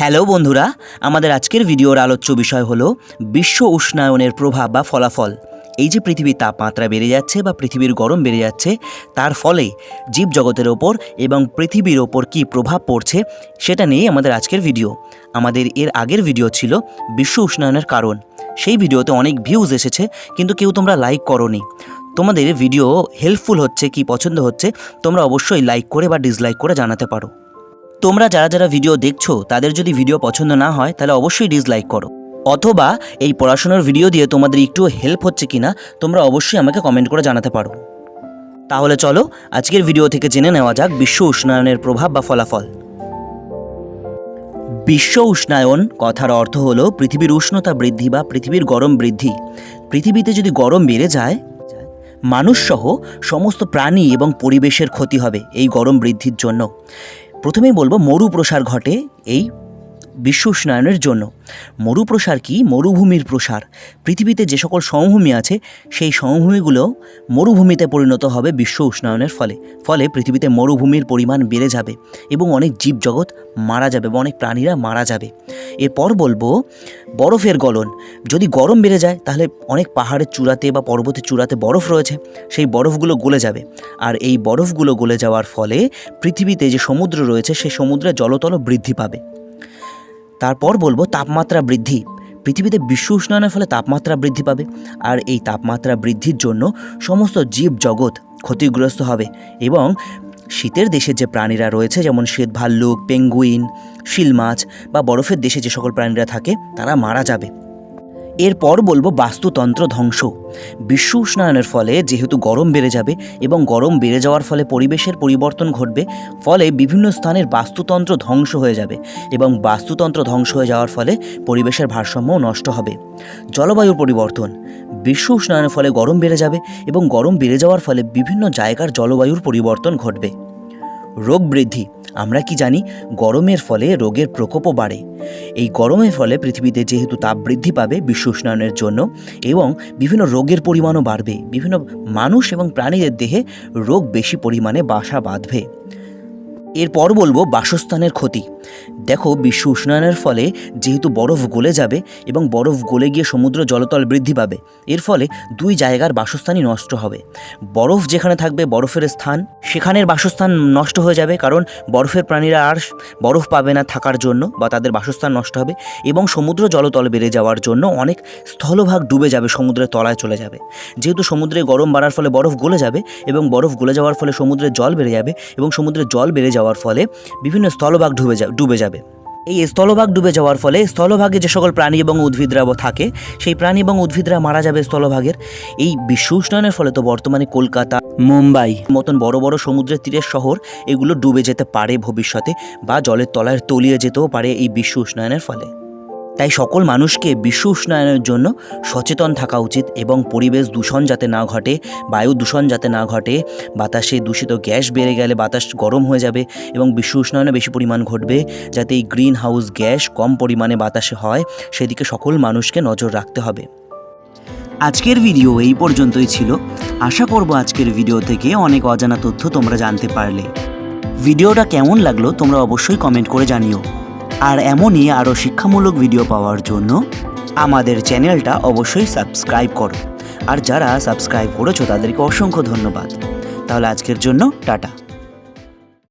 Hello বন্ধুরা, আমাদের আজকের ভিডিওর আলোচ্য বিষয় হলো বিশ্ব উষ্ণায়নের প্রভাব বা ফলাফল। এই যে পৃথিবীর তাপমাত্রা বেড়ে যাচ্ছে বা পৃথিবীর গরম বেড়ে যাচ্ছে, তার ফলে জীবজগতের ওপর এবং পৃথিবীর ওপর কী প্রভাব পড়ছে, সেটা নিয়েই আমাদের আজকের ভিডিও। আমাদের এর আগের ভিডিও ছিল বিশ্ব উষ্ণায়নের কারণ। সেই ভিডিওতে অনেক ভিউজ এসেছে, কিন্তু কেউ তোমরা লাইক করনি। তোমাদের ভিডিও হেল্পফুল হচ্ছে, কি পছন্দ হচ্ছে, তোমরা অবশ্যই লাইক করে বা ডিসলাইক করে জানাতে পারো। তোমরা যারা যারা ভিডিও দেখছ, তাদের যদি ভিডিও পছন্দ না হয়, তাহলে অবশ্যই ডিসলাইক করো। অথবা এই পড়াশোনার ভিডিও দিয়ে তোমাদের একটু হেল্প হচ্ছে কিনা, তোমরা অবশ্যই আমাকে কমেন্ট করে জানাতে পারো। তাহলে চলো, আজকের ভিডিও থেকে জেনে নেওয়া যাক বিশ্ব উষ্ণায়নের প্রভাব বা ফলাফল। বিশ্ব উষ্ণায়ন কথার অর্থ হলো পৃথিবীর উষ্ণতা বৃদ্ধি বা পৃথিবীর গরম বৃদ্ধি। পৃথিবীতে যদি গরম বেড়ে যায়, মানুষসহ সমস্ত প্রাণী এবং পরিবেশের ক্ষতি হবে এই গরম বৃদ্ধির জন্য। প্রথমেই বলব মরু প্রসার ঘটে এই বিশ্ব উষ্ণায়নের জন্য। মরুপ্রসার কি? মরুভূমির প্রসার। পৃথিবীতে যে সকল সমভূমি আছে, সেই সমভূমিগুলো মরুভূমিতে পরিণত হবে বিশ্ব উষ্ণায়নের ফলে। ফলে পৃথিবীতে মরুভূমির পরিমাণ বেড়ে যাবে এবং অনেক জীবজগৎ মারা যাবে বা অনেক প্রাণীরা মারা যাবে। এরপর বলব, বরফের গলন। যদি গরম বেড়ে যায়, তাহলে অনেক পাহাড়ের চূড়াতে বা পর্বতের চূড়াতে বরফ রয়েছে, সেই বরফগুলো গলে যাবে। আর এই বরফগুলো গলে যাওয়ার ফলে পৃথিবীতে যে সমুদ্র রয়েছে, সেই সমুদ্রে জলতল বৃদ্ধি পাবে। তারপর বলব তাপমাত্রা বৃদ্ধি। পৃথিবীতে বিশ্ব উষ্ণায়নের ফলে তাপমাত্রা বৃদ্ধি পাবে। আর এই তাপমাত্রা বৃদ্ধির জন্য সমস্ত জীব জগৎ ক্ষতিগ্রস্ত হবে। এবং শীতের দেশে যে প্রাণীরা রয়েছে, যেমন শ্বেত ভাল্লুক, পেঙ্গুইন শিল মাছ বা বরফের দেশে যে সকল প্রাণীরা থাকে, তারা মারা যাবে। এরপর বলব বাস্তুতন্ত্র ধ্বংস। বিশ্ব উষ্ণায়নের ফলে যেহেতু গরম বেড়ে যাবে এবং গরম বেড়ে যাওয়ার ফলে পরিবেশের পরিবর্তন ঘটবে, ফলে বিভিন্ন স্থানের বাস্তুতন্ত্র ধ্বংস হয়ে যাবে এবং বাস্তুতন্ত্র ধ্বংস হয়ে যাওয়ার ফলে পরিবেশের ভারসাম্যও নষ্ট হবে। জলবায়ুর পরিবর্তন, বিশ্ব উষ্ণায়নের ফলে গরম বেড়ে যাবে এবং গরম বেড়ে যাওয়ার ফলে বিভিন্ন জায়গার জলবায়ুর পরিবর্তন ঘটবে। রোগ বৃদ্ধি আমরা কি জানি গরমের ফলে রোগের প্রকোপও বাড়ে। এই গরমের ফলে পৃথিবীতে যেহেতু তাপ বৃদ্ধি পাবে বিশ্ব উষ্ণায়নের জন্য এবং বিভিন্ন রোগের পরিমাণও বাড়বে, বিভিন্ন মানুষ এবং প্রাণীদের দেহে রোগ বেশি পরিমাণে বাসা বাঁধবে। এরপর বলব বাসস্থানের ক্ষতি। দেখো, বিশ্ব উষ্ণায়নের ফলে যেহেতু বরফ গলে যাবে এবং বরফ গলে গিয়ে সমুদ্র জলতল বৃদ্ধি পাবে, এর ফলে দুই জায়গার বাসস্থানই নষ্ট হবে। বরফ যেখানে থাকবে, বরফের স্থান, সেখানের বাসস্থান নষ্ট হয়ে যাবে কারণ বরফের প্রাণীরা আর বরফ পাবে না থাকার জন্য বা তাদের বাসস্থান নষ্ট হবে এবং সমুদ্র জলতল বেড়ে যাওয়ার জন্য অনেক স্থলভাগ ডুবে যাবে, সমুদ্রের তলায় চলে যাবে। যেহেতু সমুদ্রে গরম বাড়ার ফলে বরফ গলে যাবে এবং বরফ গলে যাওয়ার ফলে সমুদ্রের জল বেড়ে যাবে এবং সমুদ্রের জল বেড়ে যাওয়ার ফলে বিভিন্ন স্থলভাগ ডুবে যা ডুবে যাবে। এই স্থলভাগ ডুবে যাওয়ার ফলে স্থলভাগে যে সকল প্রাণী এবং উদ্ভিদরা থাকে, সেই প্রাণী এবং উদ্ভিদরা মারা যাবে স্থলভাগের। এই বিশ্ব উষ্ণায়নের ফলে তো বর্তমানে কলকাতা, মুম্বাই মতন বড় বড় সমুদ্রের তীরের শহর এগুলো ডুবে যেতে পারে ভবিষ্যতে বা জলের তলায় তলিয়ে যেতেও পারে এই বিশ্ব উষ্ণায়নের ফলে। তাই সকল মানুষকে বিশ্ব উষ্ণায়নের জন্য সচেতন থাকা উচিত এবং পরিবেশ দূষণ যাতে না ঘটে, বায়ু দূষণ যাতে না ঘটে, বাতাসে দূষিত গ্যাস বেড়ে গেলে বাতাস গরম হয়ে যাবে এবং বিশ্ব উষ্ণায়নে বেশি পরিমাণ ঘটবে যাতে এই গ্রিন হাউস গ্যাস কম পরিমাণে বাতাসে হয়, সেদিকে সকল মানুষকে নজর রাখতে হবে। আজকের ভিডিও এই পর্যন্তই ছিল। আশা করব আজকের ভিডিও থেকে অনেক অজানা তথ্য তোমরা জানতে পারলে। ভিডিওটা কেমন লাগল তোমরা অবশ্যই কমেন্ট করে জানিও। আর এমনই আরও শিক্ষামূলক ভিডিও পাওয়ার জন্য আমাদের চ্যানেলটা অবশ্যই সাবস্ক্রাইব করো। আর যারা সাবস্ক্রাইব করেছ তাদেরকে অসংখ্য ধন্যবাদ। তাহলে আজকের জন্য টাটা।